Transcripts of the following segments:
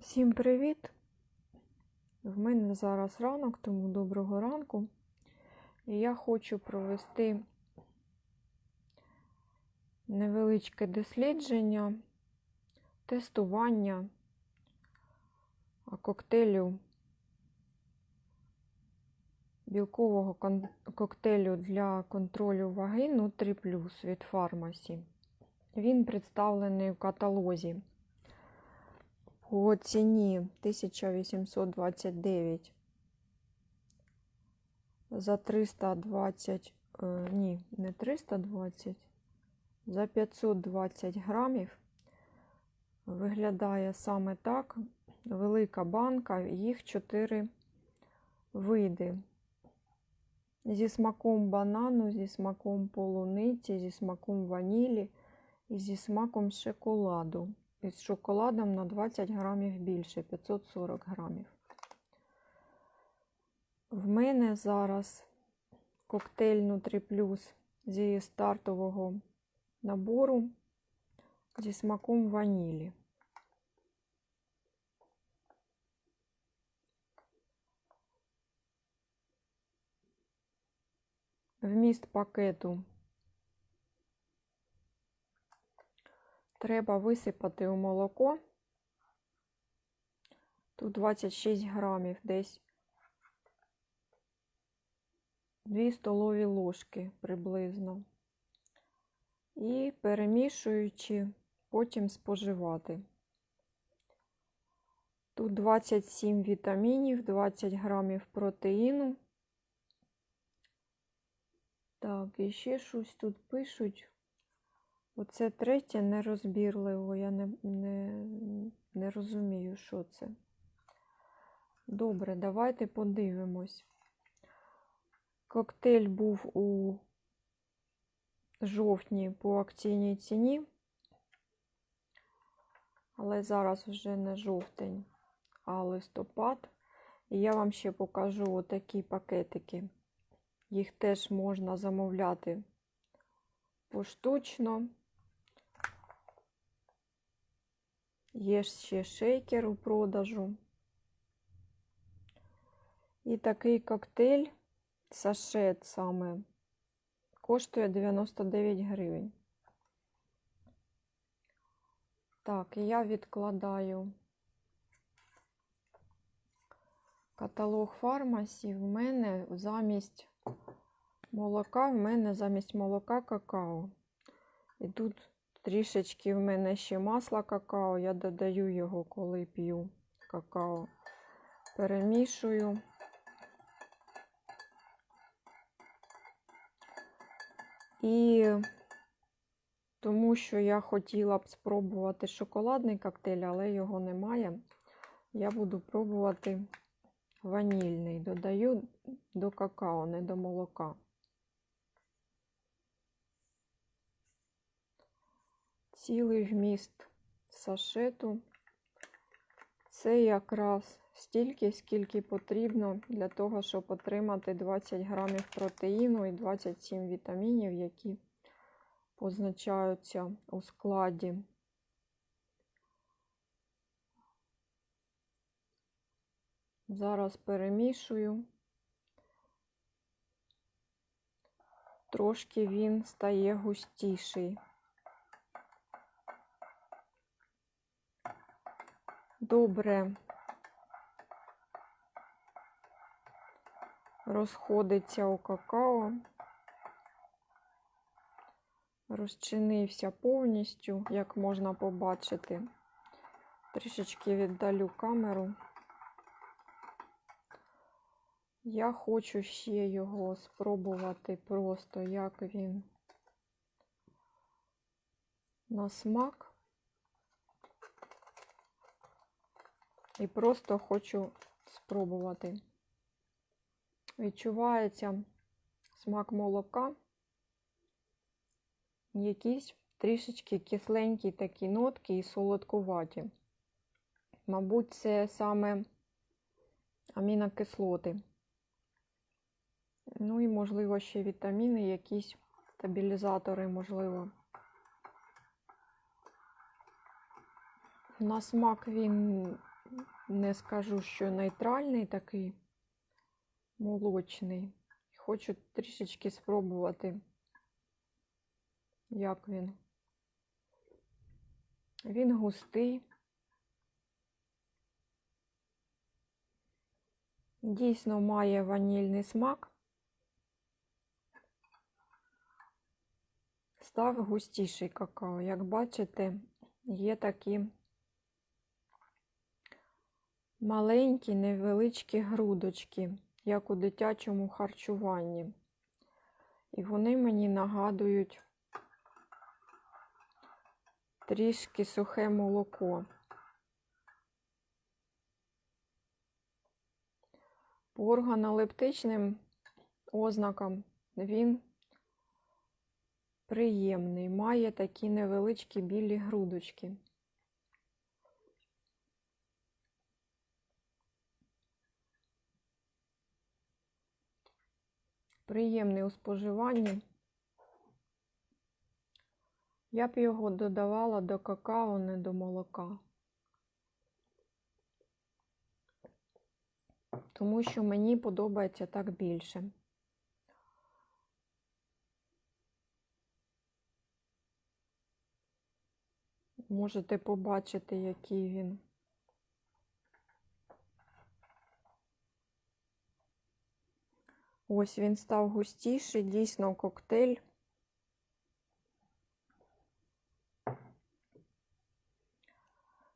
Всім привіт! В мене зараз ранок, тому доброго ранку. І я хочу провести невеличке дослідження, тестування коктейлю, білкового коктейлю для контролю ваги Nutri Plus від Фармасі. Він представлений в каталозі по ціні 1829 за 320, е, ні, не 320, за 520 грамів. Виглядає саме так. Велика банка, їх 4 види. Зі смаком банану, зі смаком полуниці, зі смаком ванілі і зі смаком шоколаду. І з шоколадом на 20 грамів більше, 540 грамів. В мене зараз коктейль Nutri Plus зі стартового набору зі смаком ванілі. Вміст пакету треба висипати у молоко. Тут 26 грамів, десь 2 столові ложки приблизно. І перемішуючи, потім споживати. Тут 27 вітамінів, 20 грамів протеїну. Так, і ще щось тут пишуть. Оце третє нерозбірливо, я не, не, не розумію, що це. Добре, давайте подивимось. Коктейль був у жовтні по акційній ціні, але зараз вже не жовтень, а листопад. І я вам ще покажу отакі пакетики. Їх теж можна замовляти поштучно. Є ще шейкер у продажу. І такий коктейль, сашет саме, коштує 99 гривень. Так, і я відкладаю каталог фармасі. В мене замість молока, в мене замість молока какао. І тут трішечки в мене ще масла какао. Я додаю його, коли п'ю какао. Перемішую. І тому що я хотіла б спробувати шоколадний коктейль, але його немає. Я буду пробувати ванільний. Додаю до какао, не до молока. Цілий вміст сашету. Це якраз стільки, скільки потрібно для того, щоб отримати 20 грамів протеїну і 27 вітамінів, які позначаються у складі. Зараз перемішую. Трошки він стає густіший. Добре розходиться у какао, розчинився повністю, як можна побачити. Трішечки віддалю камеру. Я хочу ще його спробувати просто, як він на смак. І просто хочу спробувати. Відчувається смак молока, якісь трішечки кисленькі такі нотки і солодкуваті. Мабуть, це саме амінокислоти. Ну і, можливо, ще вітаміни, якісь стабілізатори, можливо. На смак він не скажу, що нейтральний такий молочний. Хочу трішечки спробувати, як він. Він густий. Дійсно має ванільний смак. Став густіший какао. Як бачите, є такі маленькі невеличкі грудочки, як у дитячому харчуванні. І вони мені нагадують трішки сухе молоко. По органолептичним ознакам він приємний, має такі невеличкі білі грудочки. Приємний у споживанні. Я б його додавала до какао, не до молока. Тому що мені подобається так більше. Можете побачити, який він. Ось він став густіший, дійсно коктейль.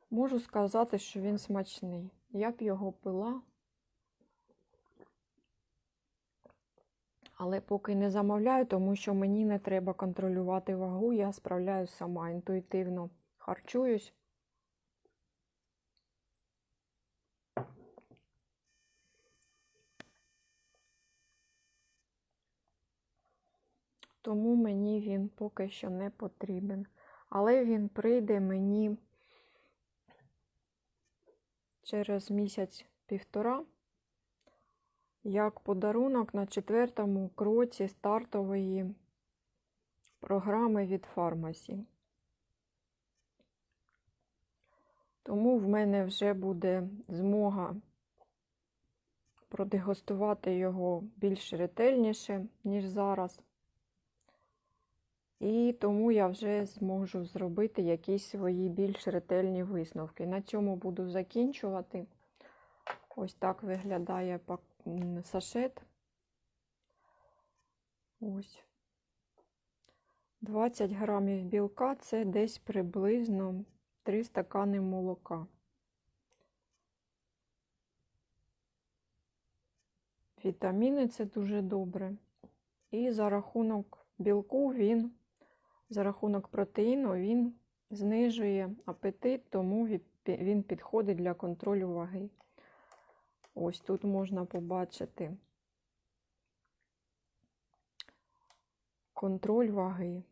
Можу сказати, що він смачний. Я б його пила, але поки не замовляю, тому що мені не треба контролювати вагу, я справляюсь сама інтуїтивно харчуюсь. Тому мені він поки що не потрібен. Але він прийде мені через місяць-півтора, як подарунок на четвертому кроці стартової програми від фармасі. Тому в мене вже буде змога продегустувати його більш ретельніше, ніж зараз. І тому я вже зможу зробити якісь свої більш ретельні висновки. На цьому буду закінчувати. Ось так виглядає сашет. Ось. 20 грамів білка це десь приблизно 3 стакани молока. Вітаміни це дуже добре. І за рахунок білку він, за рахунок протеїну, він знижує апетит, тому він підходить для контролю ваги. Ось тут можна побачити контроль ваги.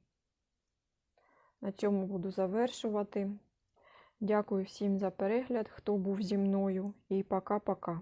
На цьому буду завершувати. Дякую всім за перегляд, хто був зі мною, і пока-пока.